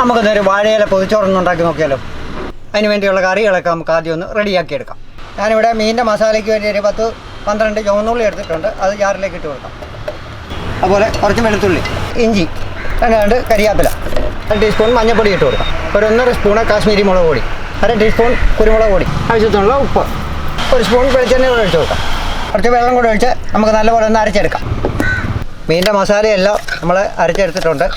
നമുക്ക് നേരെ വാഴയില പൊതിച്ചോറൊന്നും ഉണ്ടാക്കി നോക്കിയാലോ? അതിന് വേണ്ടിയുള്ള കറികളൊക്കെ നമുക്ക് ആദ്യം ഒന്ന് റെഡിയാക്കി എടുക്കാം ഞാനിവിടെ മീനിന്റെ മസാലയ്ക്ക് വേണ്ടി ഒരു പത്ത് പന്ത്രണ്ട് ചുവന്നുള്ളി എടുത്തിട്ടുണ്ട്. അത് ജാറിലേക്ക് ഇട്ട് കൊടുക്കാം. അതുപോലെ കുറച്ച് വെളുത്തുള്ളി ഇഞ്ചി രണ്ട് കരിയാപ്പില. അര ടീസ്പൂൺ മഞ്ഞൾപ്പൊടി ഇട്ട് കൊടുക്കാം. ഒരു ഒന്നര സ്പൂൺ കാശ്മീരി മുളക് പൊടി അര ടീസ്പൂൺ കുരുമുളക് പൊടി ആവശ്യത്തിനുള്ള ഉപ്പ് ഒരു സ്പൂൺ വെളിച്ചെണ്ണ കൂടെ ഒഴിച്ച് കൊടുക്കാം. കുറച്ച് വെള്ളം കൂടെ ഒഴിച്ച് നമുക്ക് നല്ലപോലെ ഒന്ന് അരച്ചെടുക്കാം. മീനിന്റെ മസാലയെല്ലാം നമ്മൾ അരച്ചെടുത്തിട്ടുണ്ട്.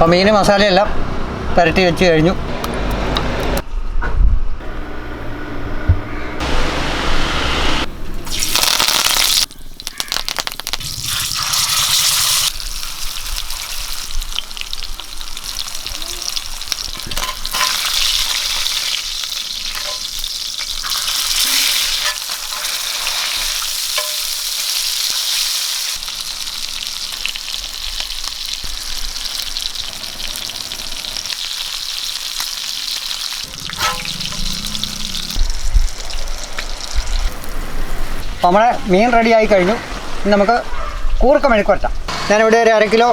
അപ്പോൾ മീൻ മസാലയെല്ലാം പുരട്ടി വെച്ച് കഴിഞ്ഞു. അപ്പോൾ നമ്മുടെ മീൻ റെഡി ആയി കഴിഞ്ഞു. നമുക്ക് കൂർക്ക മെഴുക്കുവരട്ടാം ഞാനിവിടെ ഒരു അര കിലോ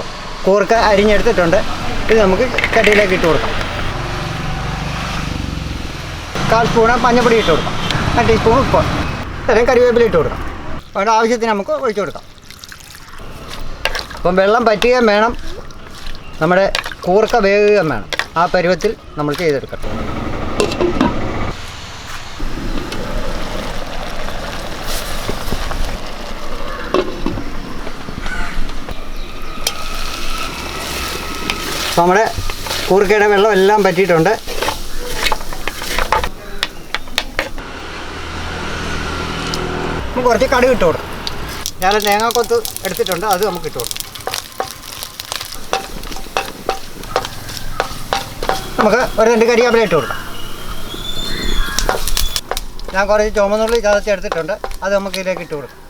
കൂർക്ക അരിഞ്ഞെടുത്തിട്ടുണ്ട്. ഇത് നമുക്ക് കട്ടിയിലേക്ക് ഇട്ട് കൊടുക്കാം. കാൽ സ്പൂണ് മഞ്ഞപ്പൊടി ഇട്ട് കൊടുക്കാം. അര ടീസ്പൂൺ ഉപ്പ്. ഇത്രയും കറിവേപ്പില ഇട്ട് കൊടുക്കാം. അവിടെ ആവശ്യത്തിന് നമുക്ക് ഒഴിച്ചു കൊടുക്കാം. അപ്പം വെള്ളം പറ്റുകയും വേണം. നമ്മുടെ കൂർക്ക വേകുകയും വേണം. ആ പരുവത്തിൽ നമ്മൾ ചെയ്തെടുക്കണം. അപ്പോൾ നമ്മുടെ കൂർക്കയുടെ വെള്ളം എല്ലാം പറ്റിയിട്ടുണ്ട്. കുറച്ച് കടുക് ഇട്ട് കൊടുക്കും. ഞാൻ തേങ്ങാക്കൊത്ത് എടുത്തിട്ടുണ്ട് അത് നമുക്ക് ഇട്ട് കൊടുക്കും. നമുക്ക് ഒരു രണ്ട് കരിയാപ്പില ഇട്ട് കൊടുക്കാം. ഞാൻ കുറച്ച് ചുമന്നുള്ളി ചതച്ച് എടുത്തിട്ടുണ്ട് അത് നമുക്ക് ഇതിലേക്ക് ഇട്ട് കൊടുക്കാം.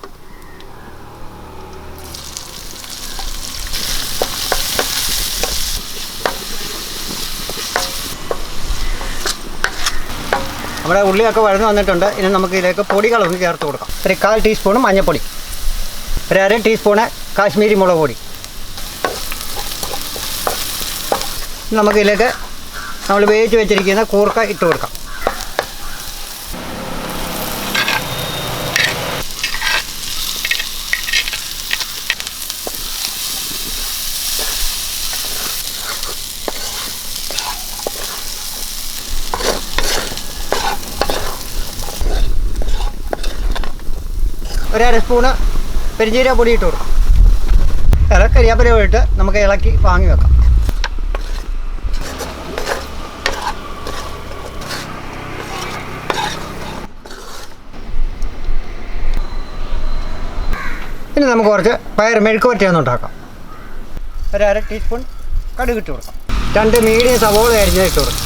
നമ്മുടെ ഉള്ളിയൊക്കെ വഴന്ന് വന്നിട്ടുണ്ട്. ഇനി നമുക്ക് ഇതിലേക്ക് പൊടികളൊന്ന് ചേർത്ത് കൊടുക്കാം. ഒരു കാൽ ടീസ്പൂൺ മഞ്ഞൾപ്പൊടി. ഒരു അര ടീസ്പൂണ് കാശ്മീരി മുളക് പൊടി. നമുക്കിതിലേക്ക് നമ്മൾ വേവിച്ച് വെച്ചിരിക്കുന്ന കൂർക്ക ഇട്ട് കൊടുക്കാം. ഒരു അര സ്പൂണ് പെരിഞ്ചീരക പൊടി ഇട്ട് കൊടുക്കാം. ഇല കരിയാപ്പര പോയിട്ട് നമുക്ക് ഇളക്കി വാങ്ങി വെക്കാം. ഇനി നമുക്ക് കുറച്ച് പയർ മെഴുക്ക് പറ്റിയൊന്ന് ഉണ്ടാക്കാം ഒരു അര ടീസ്പൂൺ കടുക് ഇട്ട് കൊടുക്കാം. രണ്ട് മീഡിയം സവോള അരിഞ്ഞത് ഇട്ട് കൊടുക്കാം.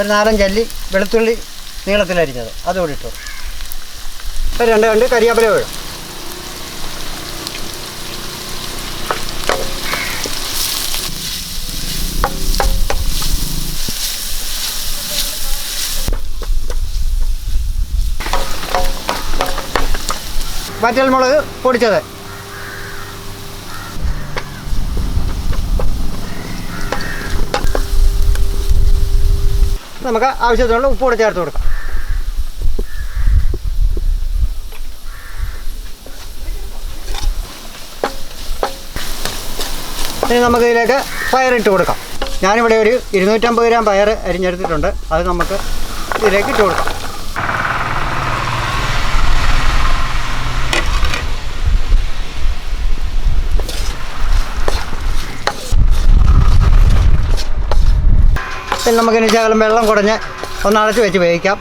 ഒരു നാലഞ്ചല്ലി വെളുത്തുള്ളി നീളത്തിൽ അരിഞ്ഞത് അതുകൂടി ഇട്ട് കൊടുക്കാം. രണ്ട് രണ്ട് കരിയാപ്പില വേണം വറ്റൽ മുളക് പൊടിച്ചത്. നമുക്ക് ആവശ്യത്തിനുള്ള ഉപ്പ് കൂടെ ചേർത്ത് കൊടുക്കാം. ഇനി നമുക്ക് ഇതിലേക്ക് പയർ ഇട്ട് കൊടുക്കാം. ഞാനിവിടെ ഒരു ഇരുന്നൂറ്റമ്പത് ഗ്രാം പയർ അരിഞ്ഞെടുത്തിട്ടുണ്ട്. അത് നമുക്ക് ഇതിലേക്ക് ഇട്ട് കൊടുക്കാം. നമുക്കിനി ശകലം വെള്ളം കുടഞ്ഞ് ഒന്നടച്ച് വെച്ച് വേവിക്കാം.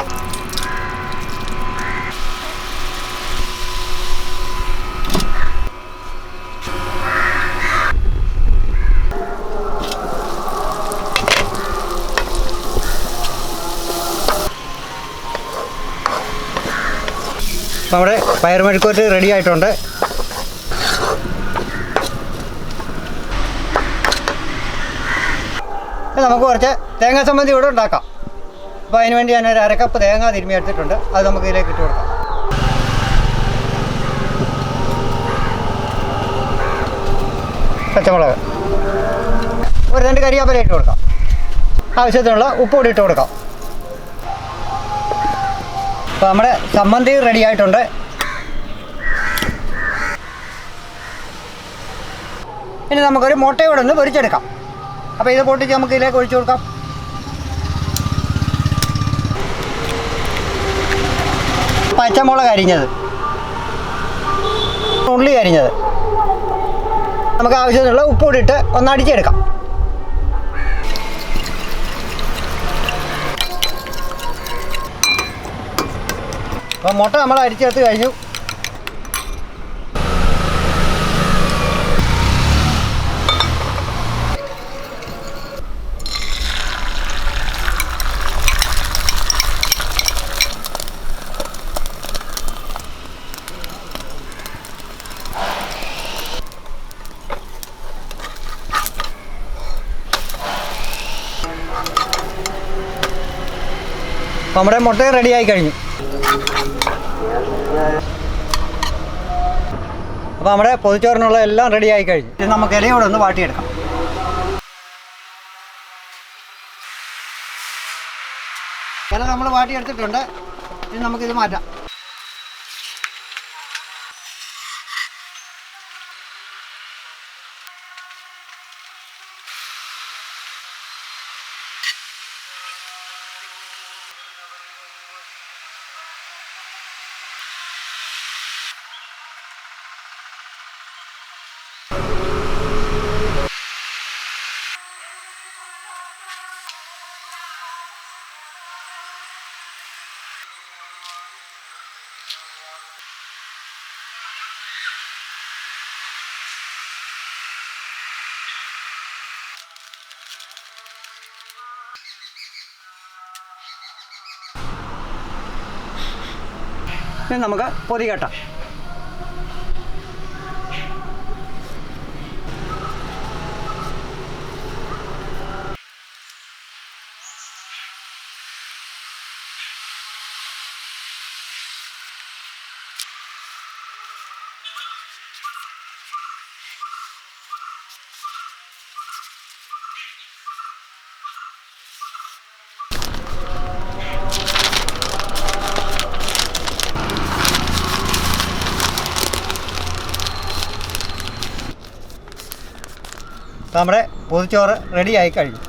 നമ്മുടെ പയർ മെഴുക്കോറ്റ് റെഡി ആയിട്ടുണ്ട്. നമുക്ക് കുറച്ച് തേങ്ങ സംബന്ധി ഇവിടെ ഉണ്ടാക്കാം. അപ്പോൾ അതിന് വേണ്ടി ഞാൻ ഒരു അരക്കപ്പ് തേങ്ങ തിരുമ്മി എടുത്തിട്ടുണ്ട്. അത് നമുക്ക് ഇതിലേക്ക് ഇട്ട് കൊടുക്കാം. പച്ചമുളക്. ഒരു രണ്ട് കരിയാപ്പല ഇട്ട് കൊടുക്കാം. ആവശ്യത്തിനുള്ള ഉപ്പ് കൂടി ഇട്ട് കൊടുക്കാം. അപ്പോൾ നമ്മുടെ സമ്മന്തി റെഡി ആയിട്ടുണ്ട്. ഇനി നമുക്കൊരു മുട്ടയോടെ ഒന്ന് പൊരിച്ചെടുക്കാം. അപ്പോൾ ഇത് പൊട്ടിച്ച് നമുക്ക് ഇതിലേക്ക് ഒഴിച്ചു കൊടുക്കാം. പച്ചമുളക് അരിഞ്ഞത്. ഉള്ളി അരിഞ്ഞത്. നമുക്ക് ആവശ്യത്തിനുള്ള ഉപ്പ് കൂടിയിട്ട് ഇട്ട് ഒന്ന് അടിച്ചെടുക്കാം. അപ്പോൾ മുട്ട നമ്മൾ അരിച്ചെടുത്ത് കഴിഞ്ഞു. നമ്മുടെ മുട്ട റെഡിയായി കഴിഞ്ഞു. അപ്പോൾ നമ്മുടെ പൊതിച്ചോറിനുള്ള എല്ലാം റെഡി ആയി കഴിഞ്ഞു. ഇത് നമുക്ക് ഇലയോടെ ഒന്ന് വാട്ടിയെടുക്കാം. ഇല നമ്മൾ വാട്ടിയെടുത്തിട്ടുണ്ട്. ഇനി നമുക്കിത് മാറ്റാം. നമുക്ക് പൊതി കെട്ടാം നമ്മുടെ പൊതിച്ചോറ് ആയി കഴിഞ്ഞു.